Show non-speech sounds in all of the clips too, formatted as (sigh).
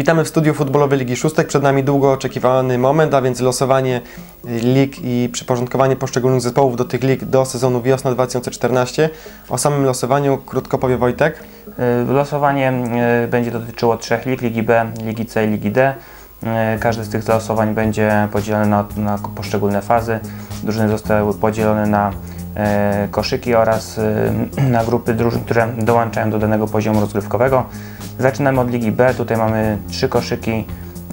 Witamy w studiu futbolowej Ligi Szóstek. Przed nami długo oczekiwany moment, a więc losowanie lig i przyporządkowanie poszczególnych zespołów do tych lig do sezonu wiosna 2014. O samym losowaniu krótko powie Wojtek. Y, Losowanie y, będzie dotyczyło trzech lig, Ligi B, Ligi C i Ligi D. Y, Każde z tych losowań będzie podzielone na, na poszczególne fazy. Drużyny zostały podzielone na koszyki oraz y, (clears throat) na grupy drużyn, które dołączają do danego poziomu rozgrywkowego. Zaczynamy od Ligi B. Tutaj mamy trzy koszyki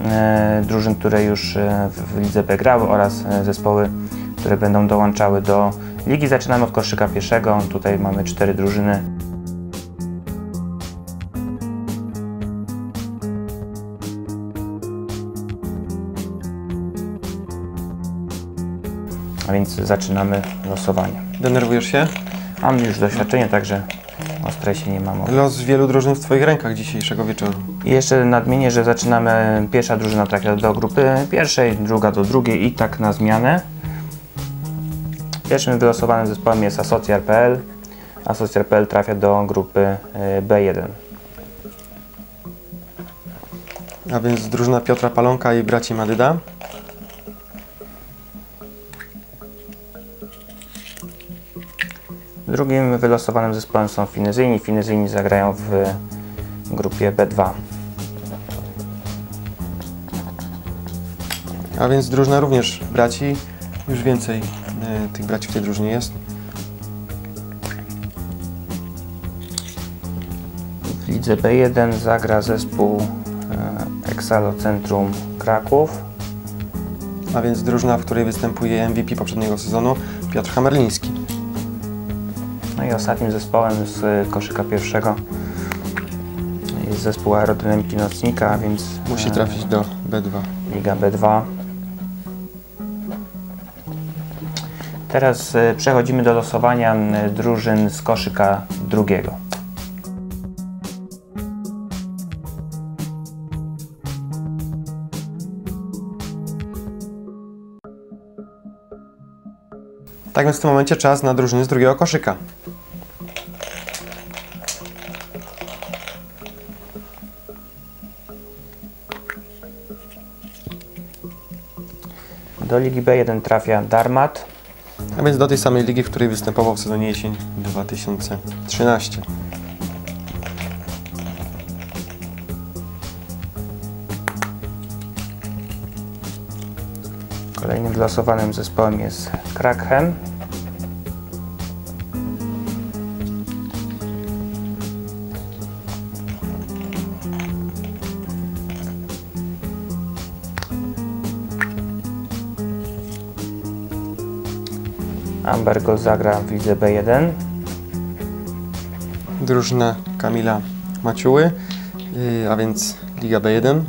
e, drużyn, które już e, w Lidze B grały oraz e, zespoły, które będą dołączały do ligi. Zaczynamy od koszyka pierwszego. Tutaj mamy cztery drużyny. A więc zaczynamy losowanie. Denerwujesz się? Mam już doświadczenie, także stresie nie mowy. Los wielu drużyn w Twoich rękach dzisiejszego wieczoru. I jeszcze nadmienię, że zaczynamy, pierwsza drużyna trafia do grupy pierwszej, druga do drugiej i tak na zmianę. Pierwszym wylosowanym zespołem jest Asocjar.pl. Asocjar.pl trafia do grupy y, B1. A więc drużyna Piotra Palonka i braci Madyda. Drugim wylosowanym zespołem są Finezyjni. Finezyjni zagrają w grupie B2. A więc drużyna również braci. Już więcej e, tych braci w tej drużynie jest. W lidze B1 zagra zespół e, Exalocentrum Kraków. A więc drużyna, w której występuje MVP poprzedniego sezonu Piotr Hamerliński. I ostatnim zespołem z y, koszyka pierwszego jest zespół Aerodynamiki Nocnika, więc Musi e, trafić do B2. Liga B2. Teraz e, przechodzimy do losowania drużyn z koszyka drugiego. Tak więc w tym momencie czas na drużyny z drugiego koszyka. Do Ligi B1 trafia Darmat, A więc do tej samej ligi, w której występował w sezonie jesień 2013. Wylosowanym zespołem jest Krakhem. Ambergo zagra w lidze B1. Drużyna Kamila Maciuły, yy, a więc Liga B1.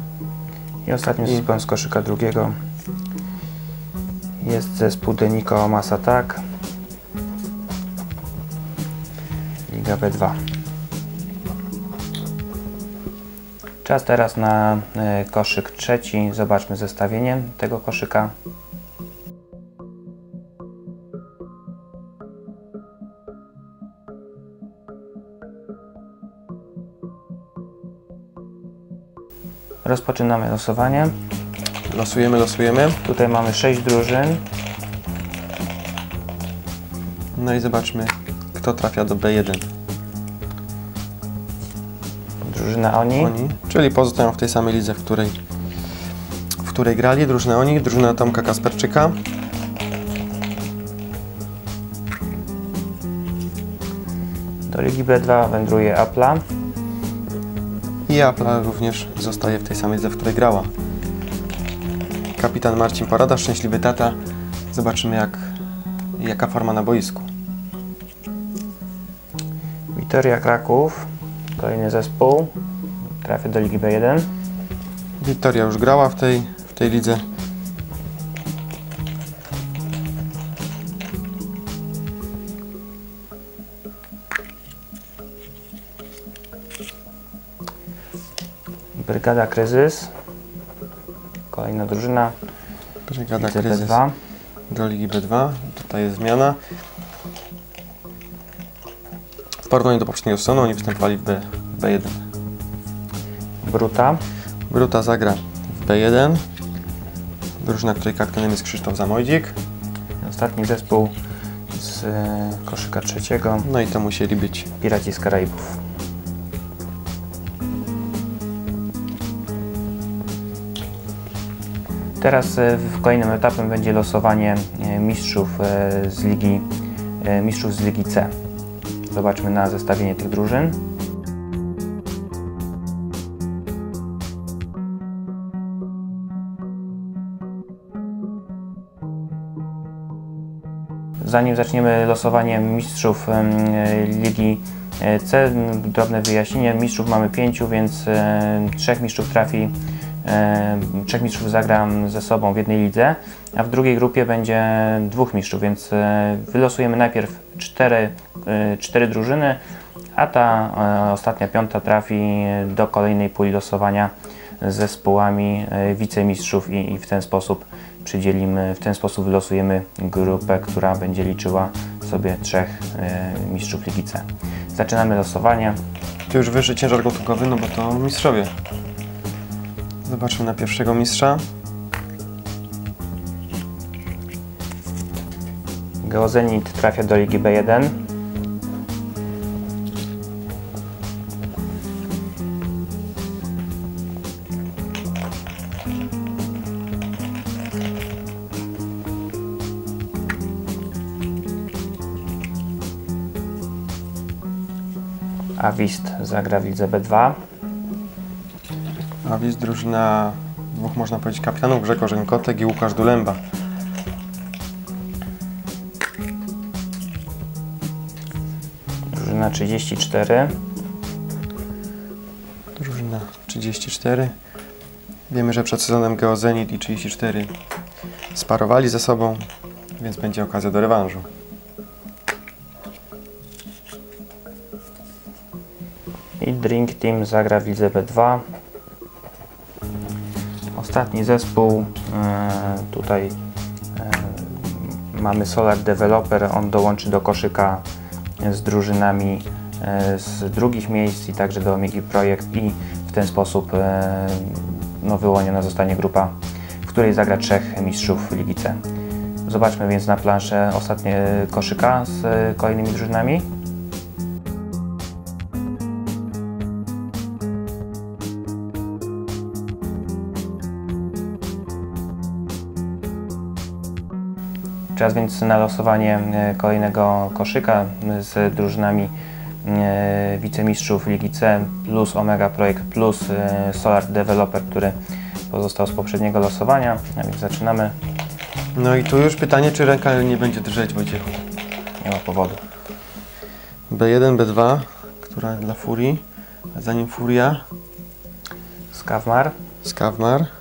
I ostatnim I- zespołem z koszyka drugiego jest zespół Deniko Masatak. Liga B2. Czas teraz na e, koszyk trzeci. Zobaczmy zestawienie tego koszyka. Rozpoczynamy losowanie. Losujemy, losujemy. Tutaj mamy 6 drużyn. No i zobaczmy, kto trafia do B1. Drużyna Oni. Oni, czyli pozostają w tej samej lidze, w której, w której grali. Drużyna Oni, drużyna Tomka Kasperczyka. Do Ligi B2 wędruje Apla. I Apla również zostaje w tej samej lidze, w której grała. Kapitan Marcin Porada, szczęśliwy tata. Zobaczymy, jak, jaka forma na boisku. Witoria Kraków. Kolejny zespół. Trafia do Ligi B1. Wiktoria już grała w tej, w tej lidze. Brygada Kryzys. Kolejna drużyna. Brygada Lidze Kryzys B2. do Ligi B2. Tutaj jest zmiana. W porównaniu do poprzedniego sezonu oni występowali w B, B1. Bruta. Bruta zagra w B1. Drużyna, której kapitanem jest Krzysztof Zamojdik. Ostatni zespół z e, koszyka trzeciego, No i to musieli być Piraci z Karaibów. Teraz e, w kolejnym etapem będzie losowanie e, mistrzów e, z ligi mistrzów z ligi C. Zobaczmy na zestawienie tych drużyn. Zanim zaczniemy losowanie mistrzów Ligi C, drobne wyjaśnienie. Mistrzów mamy pięciu, więc trzech mistrzów trafi, trzech mistrzów zagra ze sobą w jednej lidze, a w drugiej grupie będzie dwóch mistrzów, więc e, wylosujemy najpierw cztery, e, cztery drużyny, a ta e, ostatnia piąta trafi do kolejnej puli losowania z zespołami wicemistrzów i, i w ten sposób przydzielimy, w ten sposób wylosujemy grupę, która będzie liczyła sobie trzech mistrzów Ligi C. Zaczynamy losowanie. Tu już wyższy ciężar gatunkowy, no bo to mistrzowie. Zobaczmy na pierwszego mistrza. Geozenit trafia do Ligi B1. Awist zagra w Lidze B2. A jest drużyna dwóch, można powiedzieć, kapitanów, Grzegorz Rynkotek i Łukasz Dulemba. Drużyna 34. Drużyna 34. Wiemy, że przed sezonem Geozenit i 34 sparowali ze sobą, więc będzie okazja do rewanżu. I Drink Team zagra w Lidze B2. Ostatni zespół, e, tutaj e, mamy Solar Developer, on dołączy do koszyka z drużynami e, z drugich miejsc i także do Omigi Projekt i w ten sposób no, wyłoniona zostanie grupa, w której zagra trzech mistrzów Ligi C. Zobaczmy więc na planszę ostatnie koszyka z kolejnymi drużynami. Czas więc na losowanie e, kolejnego koszyka e, z drużynami e, wicemistrzów Ligi C plus Omega Projekt plus Solar Developer, który pozostał z poprzedniego losowania. A więc zaczynamy. No i tu już pytanie, czy ręka nie będzie drżeć Wojciechu. Nie ma powodu. B1, B2, która dla Furii, a za nim Furia, Skawmar, Skawmar.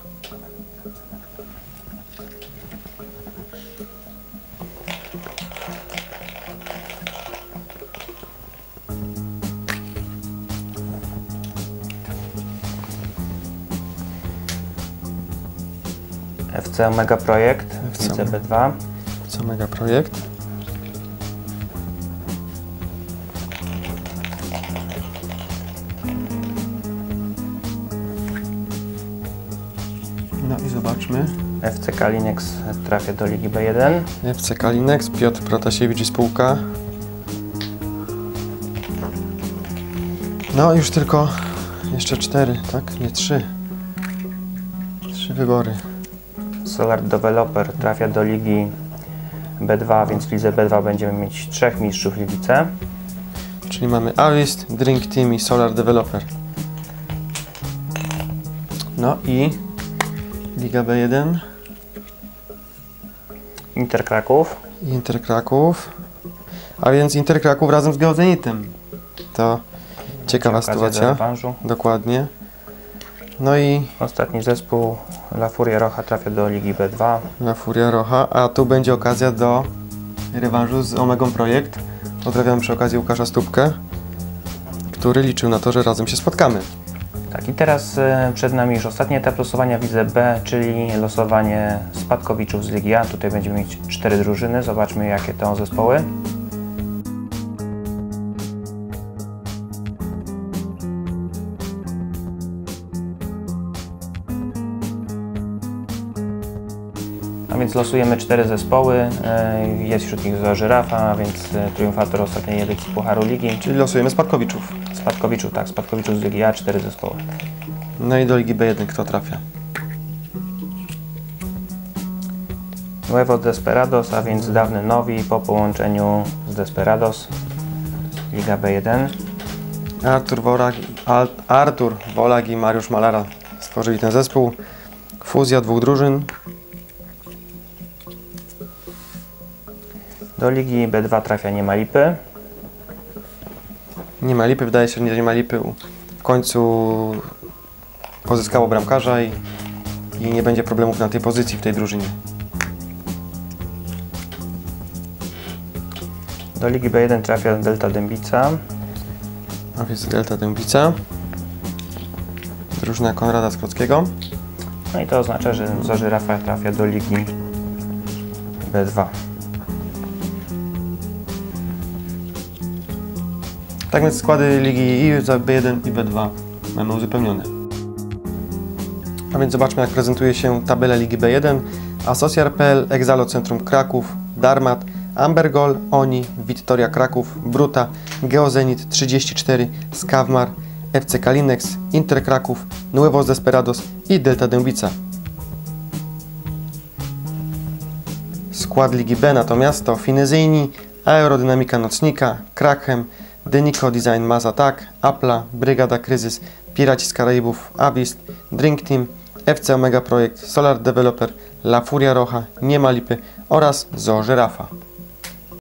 FC Omega Projekt FC Lidze B2, Co mega projekt. No i zobaczmy. FC Kalinex trafia do Ligi B1, FC Kalinex, Piotr Protasiewicz i spółka. No już tylko jeszcze cztery, tak? Nie trzy. Trzy wybory. Solar Developer trafia do Ligi B2, więc w Lidze B2 będziemy mieć trzech mistrzów Ligi C. Czyli mamy Avist, Drink Team i Solar Developer. No i Liga B1 Inter Kraków, Inter Kraków. A więc Inter Kraków razem z Geozenitem. To ciekawa do sytuacja. Dokładnie. No i Ostatni zespół La Furia Rocha trafia do Ligi B2. La Furia Rocha, a tu będzie okazja do rewanżu z Omegą Projekt. Pozdrawiam przy okazji Łukasza Stupkę, który liczył na to, że razem się spotkamy. Tak, i teraz e, przed nami już ostatni etap losowania w Lidze B, czyli losowanie spadkowiczów z Ligi A. Tutaj będziemy mieć cztery drużyny. Zobaczmy, jakie to zespoły. A więc losujemy cztery zespoły. e, Jest wśród nich Zoo Żyrafa, a więc e, triumfator ostatniej edycji Pucharu Ligi. Czyli losujemy spadkowiczów. Spadkowiczów, tak, Spadkowiczów z Ligi A, cztery zespoły. No i do Ligi B1 kto trafia? Nuevo Desperados, a więc dawny Nowi po połączeniu z Desperados. Liga B1. Artur Wolag, Al, Artur Wolag i Mariusz Malara stworzyli ten zespół. Fuzja dwóch drużyn. Do Ligi B2 trafia Nie ma lipy. Nie ma lipy, wydaje się, że nie ma lipy. W końcu pozyskało bramkarza i, i nie będzie problemów na tej pozycji w tej drużynie. Do Ligi B1 trafia Delta Dębica. A więc Delta Dębica. Drużyna Konrada Skrockiego. No i to oznacza, że Zoo Żyrafa trafia do Ligi B2. Tak więc składy ligi i za B1 i B2 mamy uzupełnione. A więc zobaczmy jak prezentuje się tabela ligi B1. Asociar.pl, Exalo Centrum Kraków, Darmat, Ambergol, Oni, Wittoria Kraków, Bruta, Geozenit 34, Skawmar, FC Kalinex, Inter Kraków, Nuevos Desperados i Delta Dębica. Skład Ligi B natomiast to Finezyjni, Aerodynamika Nocnika, Krakem, Denico Design Mass Attack, Appla, Brygada Kryzys, Piraci z Karaibów, Avist, Drink Team, FC Omega Projekt, Solar Developer, La Furia Rocha, Nie ma Lipy oraz Zoo Żyrafa.